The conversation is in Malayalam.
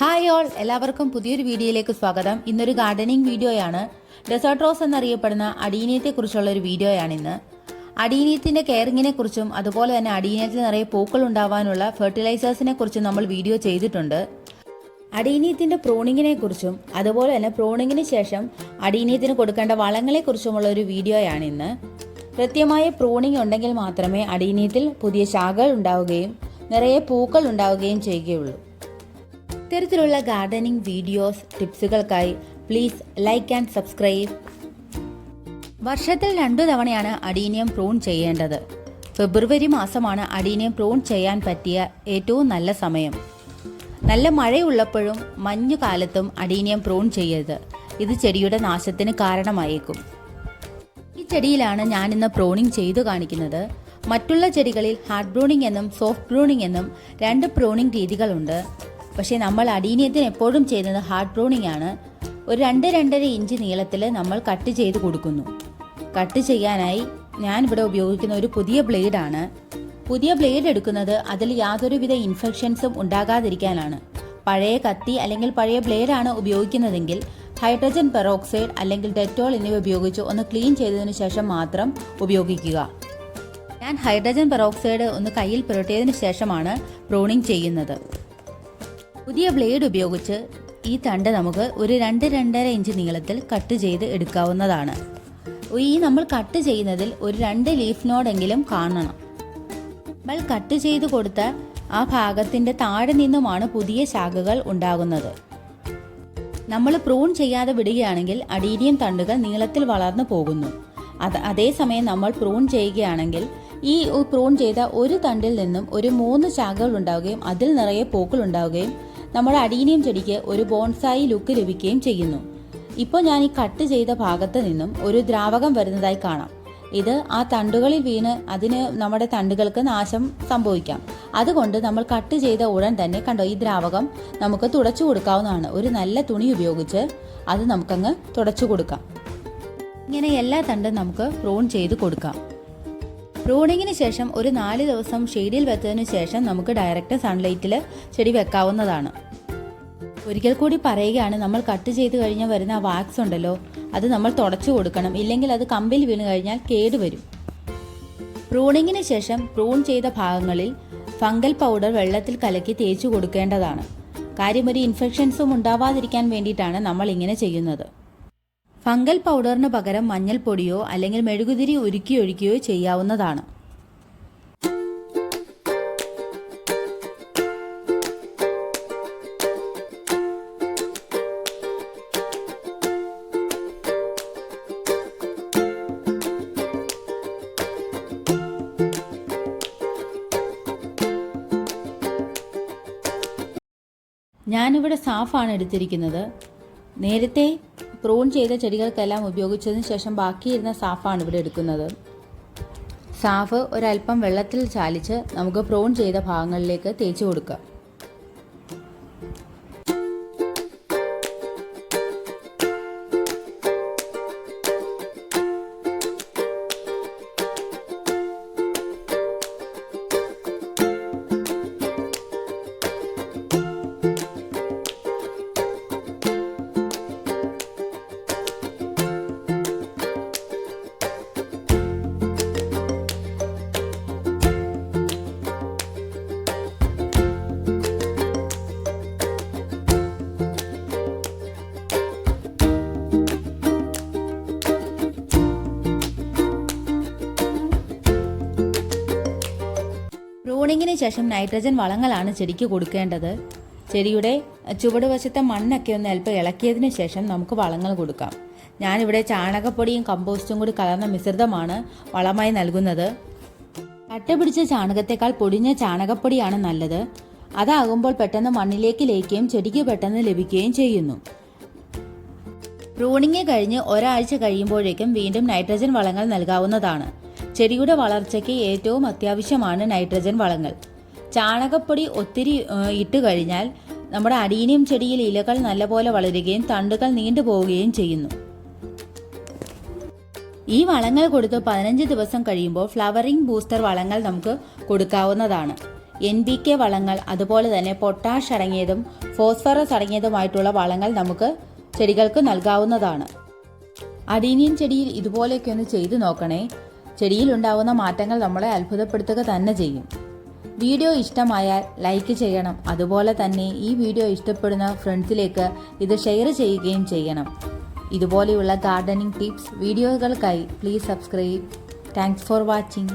ഹായ് ഓൾ എല്ലാവർക്കും പുതിയൊരു വീഡിയോയിലേക്ക് സ്വാഗതം. ഇന്നൊരു ഗാർഡനിങ് വീഡിയോയാണ്. ഡെസേർട്ട് റോസ് എന്നറിയപ്പെടുന്ന അടീനിയത്തെക്കുറിച്ചുള്ള ഒരു വീഡിയോയാണ് ഇന്ന്. അടീനിയത്തിന്റെ കെയറിങ്ങിനെ കുറിച്ചും അതുപോലെ തന്നെ അടീനിയത്തിൽ നിറയെ പൂക്കൾ ഉണ്ടാവാനുള്ള ഫെർട്ടിലൈസേഴ്സിനെ കുറിച്ചും നമ്മൾ വീഡിയോ ചെയ്തിട്ടുണ്ട്. അടീനിയത്തിന്റെ പ്രൂണിങ്ങിനെ കുറിച്ചും അതുപോലെ തന്നെ പ്രൂണിങ്ങിന് ശേഷം അടീനിയത്തിന് കൊടുക്കേണ്ട വളങ്ങളെ കുറിച്ചുമുള്ള ഒരു വീഡിയോയാണ് ഇന്ന്. കൃത്യമായ പ്രൂണിങ് ഉണ്ടെങ്കിൽ മാത്രമേ അടീനിയത്തിൽ പുതിയ ശാഖകൾ ഉണ്ടാവുകയും നിറയെ പൂക്കൾ ഉണ്ടാവുകയും ചെയ്യുകയുള്ളൂ. ഇത്തരത്തിലുള്ള ഗാർഡനിങ് വീഡിയോസ് ടിപ്സുകൾക്കായി പ്ലീസ് ലൈക്ക് ആൻഡ് സബ്സ്ക്രൈബ് വർഷത്തിൽ രണ്ടു തവണയാണ് അടീനിയം പ്രൂൺ ചെയ്യേണ്ടത്. ഫെബ്രുവരി മാസമാണ് അടീനിയം പ്രൂൺ ചെയ്യാൻ പറ്റിയ ഏറ്റവും നല്ല സമയം. നല്ല മഴയുള്ളപ്പോഴും മഞ്ഞുകാലത്തും അടീനിയം പ്രൂൺ ചെയ്യരുത്. ഇത് ചെടിയുടെ നാശത്തിന് കാരണമായേക്കും. ഈ ചെടിയിലാണ് ഞാൻ ഇന്ന് പ്രൂണിംഗ് ചെയ്തു കാണിക്കുന്നത്. മറ്റുള്ള ചെടികളിൽ ഹാർഡ് പ്രൂണിംഗ് എന്നും സോഫ്റ്റ് പ്രൂണിംഗ് എന്നും രണ്ട് പ്രൂണിംഗ് രീതികളുണ്ട്. പക്ഷേ നമ്മൾ അടീനിയത്തിന് എപ്പോഴും ചെയ്യുന്നത് ഹാർഡ് പ്രൂണിംഗ് ആണ്. ഒരു രണ്ട് രണ്ടര ഇഞ്ച് നീളത്തിൽ നമ്മൾ കട്ട് ചെയ്ത് കൊടുക്കുന്നു. കട്ട് ചെയ്യാനായി ഞാൻ ഇവിടെ ഉപയോഗിക്കുന്ന ഒരു പുതിയ ബ്ലേഡാണ് പുതിയ ബ്ലേഡ് എടുക്കുന്നത് അതിൽ യാതൊരുവിധ ഇൻഫെക്ഷൻസും ഉണ്ടാകാതിരിക്കാനാണ്. പഴയ കത്തി അല്ലെങ്കിൽ പഴയ ബ്ലേഡാണ് ഉപയോഗിക്കുന്നതെങ്കിൽ ഹൈഡ്രജൻ പെറോക്സൈഡ് അല്ലെങ്കിൽ ഡെറ്റോൾ എന്നിവ ഉപയോഗിച്ച് ഒന്ന് ക്ലീൻ ചെയ്തതിനു ശേഷം മാത്രം ഉപയോഗിക്കുക. ഞാൻ ഹൈഡ്രജൻ പെറോക്സൈഡ് ഒന്ന് കയ്യിൽ പുരട്ടിയതിനു ശേഷമാണ് പ്രൂണിംഗ് ചെയ്യുന്നത്. പുതിയ ബ്ലേഡ് ഉപയോഗിച്ച് ഈ തണ്ട് നമുക്ക് ഒരു രണ്ട് രണ്ടര ഇഞ്ച് നീളത്തിൽ കട്ട് ചെയ്ത് എടുക്കാവുന്നതാണ്. ഈ നമ്മൾ കട്ട് ചെയ്യുന്നതിൽ ഒരു രണ്ട് ലീഫ് നോഡെങ്കിലും കാണണം. നമ്മൾ കട്ട് ചെയ്ത് കൊടുത്ത ആ ഭാഗത്തിന്റെ താഴെ നിന്നുമാണ് പുതിയ ശാഖകൾ ഉണ്ടാകുന്നത്. നമ്മൾ പ്രൂൺ ചെയ്യാതെ വിടുകയാണെങ്കിൽ അടീരിയം തണ്ടുകൾ നീളത്തിൽ വളർന്നു പോകുന്നു. അത് അതേസമയം നമ്മൾ പ്രൂൺ ചെയ്യുകയാണെങ്കിൽ ഈ പ്രൂൺ ചെയ്ത ഒരു തണ്ടിൽ നിന്നും ഒരു മൂന്ന് ശാഖകൾ ഉണ്ടാവുകയും അതിൽ നിറയെ പൂക്കൾ ഉണ്ടാവുകയും നമ്മുടെ അടീനിയം ചെടിക്ക് ഒരു ബോൺസായി ലുക്ക് ലഭിക്കുകയും ചെയ്യുന്നു. ഇപ്പോൾ ഞാൻ ഈ കട്ട് ചെയ്ത ഭാഗത്ത് നിന്നും ഒരു ദ്രാവകം വരുന്നതായി കാണാം. ഇത് ആ തണ്ടുകളിൽ വീണ് അതിന് നമ്മുടെ തണ്ടുകൾക്ക് നാശം സംഭവിക്കാം. അതുകൊണ്ട് നമ്മൾ കട്ട് ചെയ്ത ഉടൻ തന്നെ കണ്ടോ ഈ ദ്രാവകം നമുക്ക് തുടച്ചു കൊടുക്കാവുന്നതാണ്. ഒരു നല്ല തുണി ഉപയോഗിച്ച് അത് നമുക്കങ്ങ് തുടച്ചു കൊടുക്കാം. ഇങ്ങനെ എല്ലാ തണ്ടും നമുക്ക് പ്രൂൺ ചെയ്ത് കൊടുക്കാം. പ്രൂണിങ്ങിന് ശേഷം ഒരു നാല് ദിവസം ഷെയ്ഡിൽ വെച്ചതിന് ശേഷം നമുക്ക് ഡയറക്റ്റ് സൺലൈറ്റിൽ ചെടി വെക്കാവുന്നതാണ്. ഒരിക്കൽ കൂടി പറയുകയാണ് നമ്മൾ കട്ട് ചെയ്ത് കഴിഞ്ഞാൽ വരുന്ന വാക്സ് ഉണ്ടല്ലോ അത് നമ്മൾ തുടച്ചു കൊടുക്കണം. ഇല്ലെങ്കിൽ അത് കമ്പിൽ വീണ് കഴിഞ്ഞാൽ കേടുവരും പ്രൂണിങ്ങിന് ശേഷം പ്രൂൺ ചെയ്ത ഭാഗങ്ങളിൽ ഫംഗൽ പൗഡർ വെള്ളത്തിൽ കലക്കി തേച്ചു കൊടുക്കേണ്ടതാണ്. കാര്യം ഒരു ഇൻഫെക്ഷൻസും ഉണ്ടാവാതിരിക്കാൻ വേണ്ടിയിട്ടാണ് നമ്മൾ ഇങ്ങനെ ചെയ്യുന്നത്. ഫംഗൽ പൗഡറിന് പകരം മഞ്ഞൾപ്പൊടിയോ അല്ലെങ്കിൽ മെഴുകുതിരി ഉരുക്കി ഒഴിക്കുകയോ ചെയ്യാവുന്നതാണ്. ഞാനിവിടെ സാഫാണ് എടുത്തിരിക്കുന്നത്. നേരത്തെ പ്രൂൺ ചെയ്ത ചെടികൾക്കെല്ലാം ഉപയോഗിച്ചതിന് ശേഷം ബാക്കിയിരുന്ന സാഫാണ് ഇവിടെ എടുക്കുന്നത്. സാഫ് ഒരല്പം വെള്ളത്തിൽ ചാലിച്ച് നമുക്ക് പ്രൂൺ ചെയ്ത ഭാഗങ്ങളിലേക്ക് തേച്ച് കൊടുക്കാം പ്രൂണിങ്ങിന് ശേഷം നൈട്രജൻ വളങ്ങളാണ് ചെടിക്ക് കൊടുക്കേണ്ടത്. ചെടിയുടെ ചുവടുവശത്തെ മണ്ണൊക്കെ ഒന്ന് അല്പം ഇളക്കിയതിന് ശേഷം നമുക്ക് വളങ്ങൾ കൊടുക്കാം. ഞാനിവിടെ ചാണകപ്പൊടിയും കമ്പോസ്റ്റും കൂടി കലർന്ന മിശ്രിതമാണ് വളമായി നൽകുന്നത്. കട്ടപിടിച്ച ചാണകത്തേക്കാൾ പൊടിഞ്ഞ ചാണകപ്പൊടിയാണ് നല്ലത്. അതാകുമ്പോൾ പെട്ടെന്ന് മണ്ണിലേക്ക് ലയിക്കുകയും ചെടിക്ക് പെട്ടെന്ന് ലഭിക്കുകയും ചെയ്യുന്നു. പ്രൂണിങ് കഴിഞ്ഞ് ഒരാഴ്ച കഴിയുമ്പോഴേക്കും വീണ്ടും നൈട്രജൻ വളങ്ങൾ നൽകാവുന്നതാണ്. ചെടിയുടെ വളർച്ചയ്ക്ക് ഏറ്റവും അത്യാവശ്യമാണ് നൈട്രജൻ വളങ്ങൾ. ചാണകപ്പൊടി ഒത്തിരി ഇട്ട് കഴിഞ്ഞാൽ നമ്മുടെ അടീനിയം ചെടിയിൽ ഇലകൾ നല്ലപോലെ വളരുകയും തണ്ടുകൾ നീണ്ടുപോവുകയും ചെയ്യുന്നു. ഈ വളങ്ങൾ കൊടുത്ത് പതിനഞ്ച് ദിവസം കഴിയുമ്പോൾ ഫ്ലവറിംഗ് ബൂസ്റ്റർ വളങ്ങൾ നമുക്ക് കൊടുക്കാവുന്നതാണ്. എൻ ബി കെ വളങ്ങൾ അതുപോലെ തന്നെ പൊട്ടാഷ് അടങ്ങിയതും ഫോസ്ഫറസ് അടങ്ങിയതുമായിട്ടുള്ള വളങ്ങൾ നമുക്ക് ചെടികൾക്ക് നൽകാവുന്നതാണ്. അടീനിയൻ ചെടിയിൽ ഇതുപോലെയൊക്കെ ഒന്ന് ചെയ്തു നോക്കണേ. ചെടിയിൽ ഉണ്ടാവുന്ന മാറ്റങ്ങൾ നമ്മളെ അത്ഭുതപ്പെടുത്തുക തന്നെ ചെയ്യും. വീഡിയോ ഇഷ്ടമായാൽ ലൈക്ക് ചെയ്യണം. അതുപോലെ തന്നെ ഈ വീഡിയോ ഇഷ്ടപ്പെടുന്ന ഫ്രണ്ട്സിലേക്ക് ഇത് ഷെയർ ചെയ്യുകയും ചെയ്യണം. ഇതുപോലെയുള്ള ഗാർഡനിങ് ടിപ്സ് വീഡിയോകൾക്കായി please subscribe. Thanks for watching.